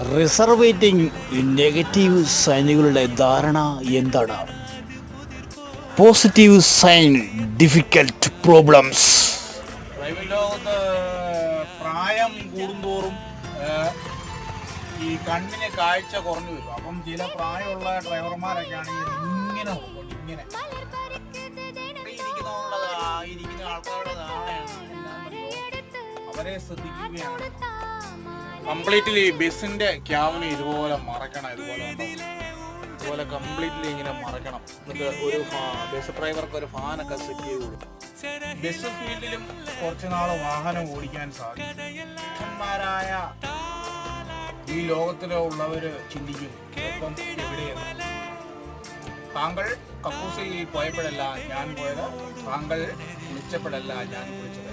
റിസർവേറ്റിംഗ് negative സൈനുകളുടെ ധാരണ എന്താണ്? Positive sign difficult problems. പ്രായം കൂടുന്തോറും ഈ കണ്ണിന് കാഴ്ച കുറഞ്ഞു വരും. അപ്പം ചില പ്രായമുള്ള ഡ്രൈവർമാരൊക്കെ ആണെങ്കിൽ ഇങ്ങനെ. ഇങ്ങനെ ഇരിക്കുന്ന ആൾക്കാരുടെ നാളെയാണ് അവരെ ശ്രദ്ധിക്കുകയാണ്. കംപ്ലീറ്റ്ലി ബസ്സിന്റെ ക്യാബിന് ഇതുപോലെ മറക്കണം ഇതുപോലെ? ഇതുപോലെ കംപ്ലീറ്റ്ലി ഇങ്ങനെ മറക്കണം. എന്നിട്ട് ഒരു ബസ് ഡ്രൈവർക്ക് ഒരു ഫാനൊക്കെ സെറ്റ് ചെയ്ത് കൊടുക്കും. ബസ് ഫീൽഡിലും കുറച്ച് നാൾ വാഹനം ഓടിക്കാൻ സാധിക്കും. ഈ ലോകത്തിലുള്ളവര് ചിന്തിക്കും താങ്കൾ കക്കൂസിൽ പോയപ്പോഴല്ല ഞാൻ പോയത് താങ്കൾ മെച്ചപ്പെടല്ല ഞാൻ കുളിച്ചത്